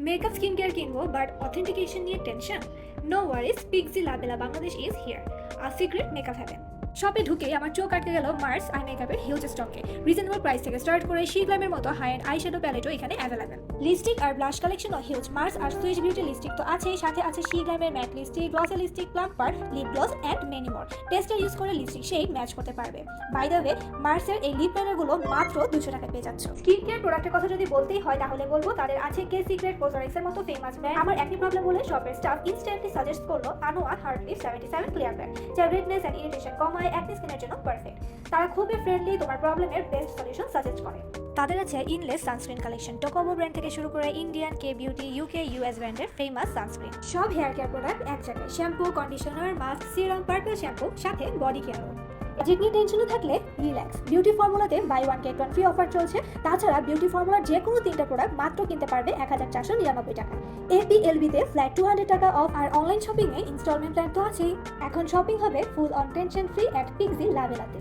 Makeup skin care কিনবো but authentication নিয়ে tension no worries Pixie Labella Bangladesh is here a secret makeup haven শপে ঢুকে আমার চোখ আটকে গেল মার্স আই মেকআপের হিউজ স্টকে রিজনেবল প্রাইস থেকে স্টার্ট করে শি গ্ল্যামের মতো হাই এন্ড আই শ্যাডো প্যালেটও এখানে অ্যাভেলেবেল লিপস্টিক আর ব্লাশ কালেকশনও হিউজ মার্স আর সুইচ বিউটি লিপস্টিক তো আছেই, সাথে আছে শি গ্ল্যামের matte lipstick glossy lipstick plumper lip gloss and many more tester use করে লিপস্টিক শেড ম্যাচ করতে পারবে। বাই দ্য ওয়ে মার্সের এই লিপ লাইনারগুলো মাত্র দুশো টাকায় পেয়ে যাচ্ছ। স্কিন কেয়ার প্রোডাক্টের কথা যদি বলতেই হয়, তাহলে বলব তাদের আছে কে সিক্রেট কোজারেক্সের মতো ফেমাস ব্র্যান্ড আমার একই প্রবলেম হলে শপের স্টাফ ইনস্ট্যান্টলি সাজেস্ট করল Anua heartleaf seventy seven clear brand যা রেডনেস অ্যান্ড ইরিটেশন কমায়। অ্যাকনি স্কিনের জন্য পারফেক্ট তারা খুবই ফ্রেন্ডলি তোমার প্রবলেমের বেস্ট সলিউশন সাজেস্ট করে। তাদের আছে ইনলেস সানস্ক্রিন কালেকশন টোকোবো ব্র্যান্ড থেকে শুরু করে Indian K beauty UK US ব্র্যান্ডের ফেমাস সানস্ক্রিন সব হেয়ার কেয়ার প্রোডাক্ট এক জায়গায়। Shampoo conditioner mask serum purple shampoo সাথে বডি কেয়ারও জিডনি টেনশনে থাকলে relax beauty ফর্মুলাতে buy one get one free offer চলছে। তাছাড়া বিউটি ফর্মুলার যে কোনো তিনটা প্রোডাক্ট মাত্র কিনতে পারবে এক হাজার চারশো নিরানব্বই টাকা। এপিএলবিতে ফ্ল্যাট টু হান্ড্রেড টাকা অফ আর অনলাইন শপিংয়ে ইনস্টলমেন্ট প্ল্যান তো আছেই। এখন শপিং হবে full on tension free at Pixie লাভেলাতে